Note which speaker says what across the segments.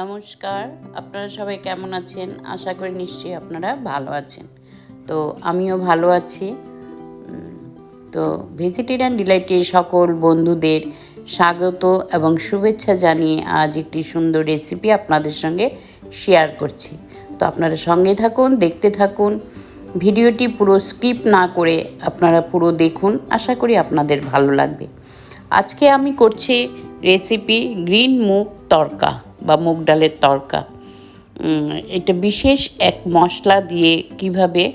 Speaker 1: নমস্কার, আপনারা সবাই কেমন আছেন? আশা করি নিশ্চয়ই আপনারা ভালো আছেন। তো আমিও ভালো আছি। তো ভেজিটেরিয়ান ডিলাইটে সকল বন্ধুদের স্বাগত এবং শুভেচ্ছা জানিয়ে আজ একটি সুন্দর রেসিপি আপনাদের সঙ্গে শেয়ার করছি। তো আপনারা সঙ্গে থাকুন, দেখতে থাকুন। ভিডিওটি পুরো স্কিপ না করে আপনারা পুরো দেখুন। আশা করি আপনাদের ভালো লাগবে। আজকে আমি করছি রেসিপি গ্রিন মুগ তরকা। বা মুগ ডালের তরকা। এটা বিশেষ এক মশলা দিয়ে কীভাবে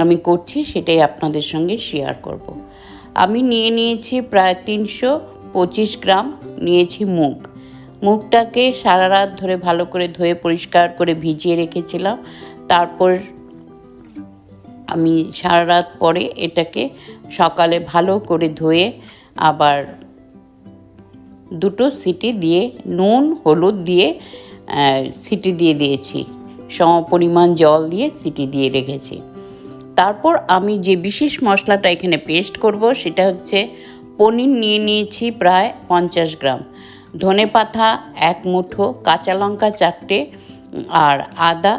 Speaker 1: আমি করছি সেটাই আপনাদের সঙ্গে শেয়ার করব। আমি নিয়ে নিয়েছি প্রায় তিনশো পঁচিশ গ্রাম, নিয়েছি মুগ। মুগটাকে সারা রাত ধরে ভালো করে ধুয়ে পরিষ্কার করে ভিজিয়ে রেখেছিলাম। তারপর আমি সারা রাত পরে এটাকে সকালে ভালো করে ধুয়ে আবার দুটো সিটি দিয়ে, নুন, হলুদ দিয়ে সিটি দিয়ে দিয়েছি। সম পরিমাণ জল দিয়ে সিটি দিয়ে রেখেছি। তারপর আমি যে বিশেষ মশলাটা এখানে পেস্ট করব, সেটা হচ্ছে পনির নিয়ে নিয়েছি প্রায় পঞ্চাশ গ্রাম। ধনে পাতা, এক মুঠো, কাঁচা লঙ্কা চারটে, আর আদা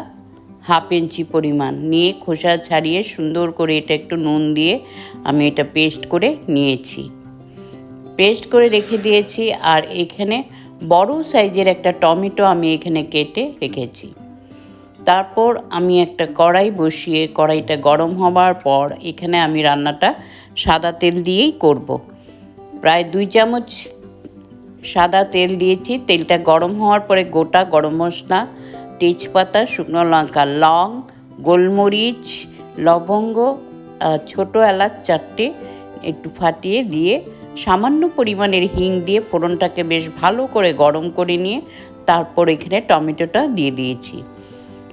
Speaker 1: হাফ ইঞ্চি পরিমাণ। নিয়ে খোসা ছাড়িয়ে সুন্দর করে এটা একটু নুন দিয়ে আমি এটা পেস্ট করে নিয়েছি। পেস্ট করে রেখে দিয়েছি আর এখানে বড় সাইজের একটা টমেটো আমি এখানে কেটে রেখেছি তারপর আমি একটা কড়াই বসিয়ে, কড়াইটা গরম হবার পর এখানে আমি রান্নাটা সাদা তেল দিয়েই করব। প্রায় দুই চামচ সাদা তেল দিয়েছি তেলটা গরম হওয়ার পরে গোটা গরম মশলা, তেজপাতা, শুকনো লঙ্কা, লং, গোলমরিচ, লবঙ্গ ছোটো এলাচ চারটে একটু ফাটিয়ে দিয়ে সামান্য পরিমাণের হিং দিয়ে ফোড়নটাকে বেশ ভালো করে গরম করে নিয়ে তারপর এখানে টমেটোটা দিয়ে দিয়েছি।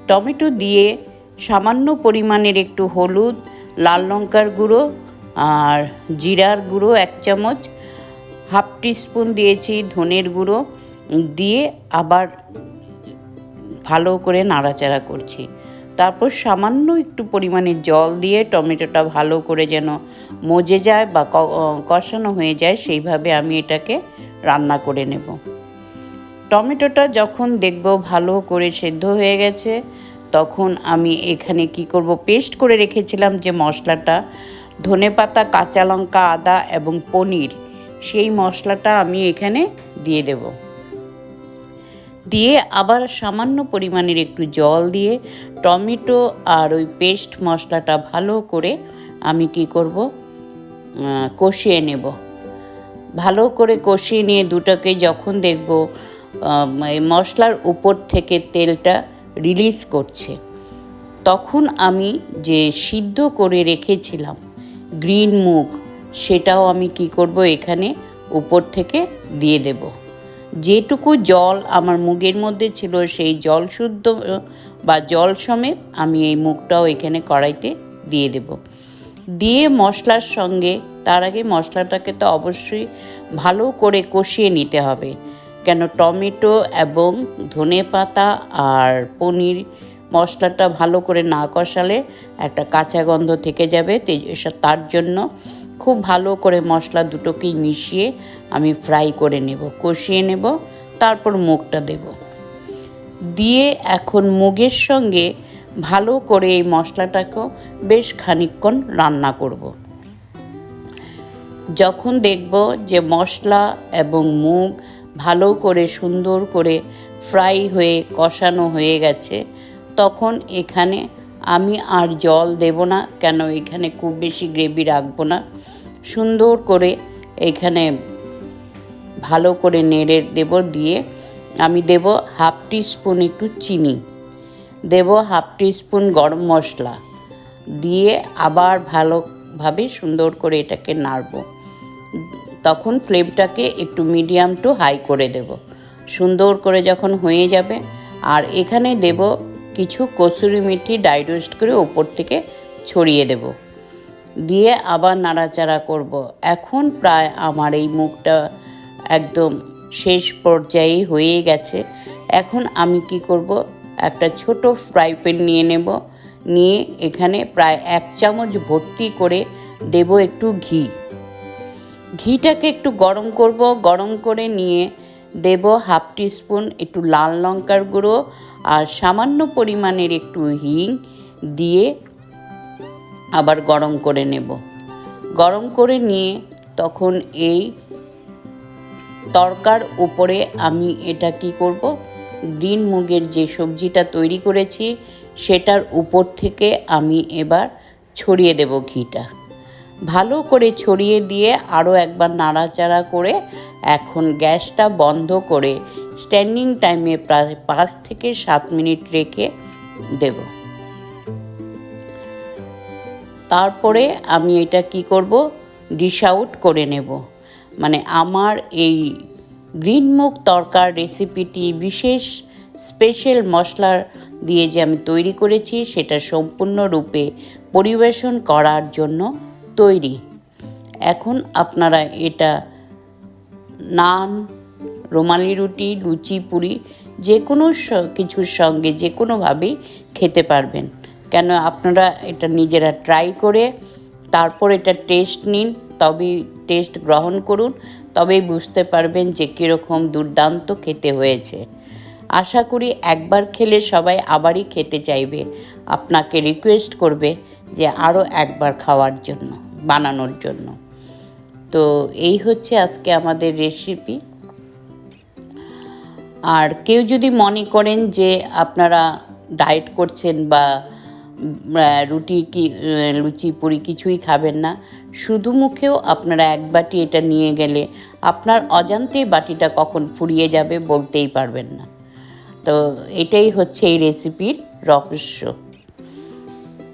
Speaker 1: টমেটো দিয়ে সামান্য পরিমাণের একটু হলুদ, লাল লঙ্কার গুঁড়ো আর জিরার গুঁড়ো এক চামচ, হাফ টিস্পুন দিয়েছি ধনের গুঁড়ো দিয়ে আবার ভালো করে নাড়াচাড়া করছি। তারপর সামান্য একটু পরিমাণে জল দিয়ে টমেটোটা ভালো করে যেন মজে যায় বা কষানো হয়ে যায়, সেইভাবে আমি এটাকে রান্না করে নেব। টমেটোটা যখন দেখব ভালো করে সেদ্ধ হয়ে গেছে, তখন আমি এখানে কি করব, পেস্ট করে রেখেছিলাম যে মশলাটা ধনেপাতা কাঁচা লঙ্কা, আদা এবং পনির, সেই মশলাটা আমি এখানে দিয়ে দেবো। দিয়ে আবার সামান্য পরিমাণের একটু জল দিয়ে টমেটো আর ওই পেস্ট মশলাটা ভালো করে আমি কি করব কষিয়ে নেব। ভালো করে কষিয়ে নিয়ে দুটোকে যখন দেখব মশলার উপর থেকে তেলটা রিলিজ করছে, তখন আমি যে সিদ্ধ করে রেখেছিলাম গ্রিন মুগ, সেটাও আমি কি করব এখানে উপর থেকে দিয়ে দেব। যেটুকু জল আমার মুগের মধ্যে ছিল, সেই জল শুদ্ধ, বা জল সমেত আমি এই মুগটাও এখানে কড়াইতে দিয়ে দেব। দিয়ে মশলার সঙ্গে, তার আগে মশলাটাকে তো অবশ্যই ভালো করে কষিয়ে নিতে হবে। কেন টমেটো এবং ধনে পাতা আর পনির মশলাটা ভালো করে না কষালে একটা কাঁচা গন্ধ থেকে যাবে তার জন্য খুব ভালো করে মশলা দুটোকেই মিশিয়ে আমি ফ্রাই করে নেব, কষিয়ে নেব, তারপর মুগটা দেব। দিয়ে এখন মুগের সঙ্গে ভালো করে এই মশলাটাকেও বেশ খানিকক্ষণ রান্না করব। যখন দেখব যে মশলা এবং মুগ ভালো করে সুন্দর করে ফ্রাই হয়ে কষানো হয়ে গেছে, তখন এখানে আমি আর জল দেব না, কেন এখানে খুব বেশি গ্রেভি রাখব না? সুন্দর করে এখানে ভালো করে নেড়ে দেব, দিয়ে আমি দেব হাফ টিস্পুন একটু চিনি। দেব হাফ টিস্পুন গরম মশলা, দিয়ে আবার ভালোভাবে সুন্দর করে এটাকে নাড়ব। তখন ফ্লেমটাকে একটু মিডিয়াম টু হাই করে দেব। সুন্দর করে যখন হয়ে যাবে, আর এখানে দেব কিছু কসুরি মেথি ডাই রোস্ট করে ওপর থেকে ছড়িয়ে দেব। দিয়ে আবার নাড়াচাড়া করব। এখন প্রায় আমার এই মুখটা একদম শেষ পর্যায়ে হয়ে গেছে। এখন আমি কি করব? একটা ছোট ফ্রাই প্যান নিয়ে নেব। নিয়ে এখানে প্রায় এক চামচ ভর্তি করে দেব একটু ঘি। ঘিটাকে একটু গরম করব। গরম করে নিয়ে দেব হাফ টিস্পুন একটু লাল লঙ্কার গুঁড়ো আর সামান্য পরিমাণের একটু হিং দিয়ে আবার গরম করে নেব। গরম করে নিয়ে তখন এই তরকার উপরে আমি এটা কি করব? গ্রিন মুগের যে সবজিটা তৈরি করেছি, সেটার উপর থেকে আমি এবার ছড়িয়ে দেব ঘিটা। ভালো করে ছড়িয়ে দিয়ে আরও একবার নাড়াচাড়া করে এখন গ্যাসটা বন্ধ করে স্ট্যান্ডিং টাইমে প্রায় পাঁচ থেকে সাত মিনিট রেখে দেব। তারপরে আমি এটা কি করব? ডিশ আউট করে নেব। মানে আমার এই গ্রিন মুগ তরকার রেসিপিটি বিশেষ স্পেশাল মশলা দিয়ে যে আমি তৈরি করেছি, সেটা সম্পূর্ণরূপে পরিবেশন করার জন্য তৈরি। এখন আপনারা এটা নান রুমালি রুটি, লুচি, পুরি যে কোনো কিছুর সঙ্গে যে কোনোভাবেই খেতে পারবেন। কেন আপনারা এটা নিজেরা ট্রাই করে তারপর এটা টেস্ট নিন, তবেই টেস্ট গ্রহণ করুন, তবেই বুঝতে পারবেন যে কীরকম দুর্দান্ত খেতে হয়েছে। আশা করি একবার খেলে সবাই আবারই খেতে চাইবে। আপনাকে রিকোয়েস্ট করবে যে আরও একবার খাওয়ার জন্য, বানানোর জন্য। তো এই হচ্ছে আজকে আমাদের রেসিপি আর কেউ যদি মনে করেন যে আপনারা ডায়েট করছেন বা রুটি কি লুচি, পুরি কিছুই খাবেন না, শুধু মুখেও আপনারা এক বাটি এটা নিয়ে গেলে আপনার অজান্তেই বাটিটা কখন ফুরিয়ে যাবে বলতেই পারবেন না। তো এটাই হচ্ছে এই রেসিপির রহস্য।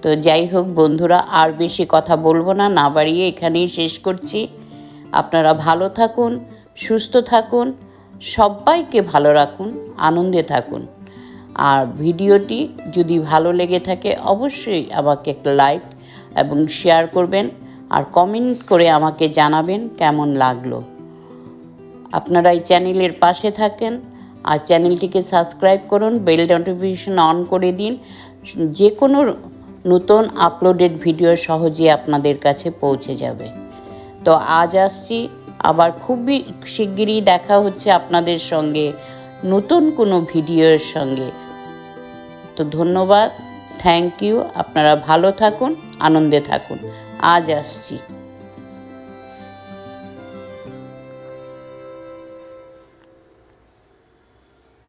Speaker 1: তো যাই হোক বন্ধুরা, আর বেশি কথা বলব না না বাড়িয়ে এখানেই শেষ করছি। আপনারা ভালো থাকুন, সুস্থ থাকুন সবাইকে ভালো রাখুন, আনন্দে থাকুন। আর ভিডিওটি যদি ভালো লেগে থাকে, অবশ্যই আমাকে একটা লাইক এবং শেয়ার করবেন আর কমেন্ট করে আমাকে জানাবেন কেমন লাগল। আপনারা এই চ্যানেলের পাশে থাকেন আর চ্যানেলটিকে সাবস্ক্রাইব করুন, বেল নোটিফিকেশন অন করে দিন। যে কোনো নতুন আপলোডেড ভিডিও সহজে আপনাদের কাছে পৌঁছে যাবে। তো আজ আসছি। আবার খুবই শিগগিরই দেখা হচ্ছে আপনাদের সঙ্গে, নতুন কোনো ভিডিওর সঙ্গে। তো ধন্যবাদ, থ্যাংক ইউ, আপনারা ভালো থাকুন, আনন্দে থাকুন। আজ আসছি।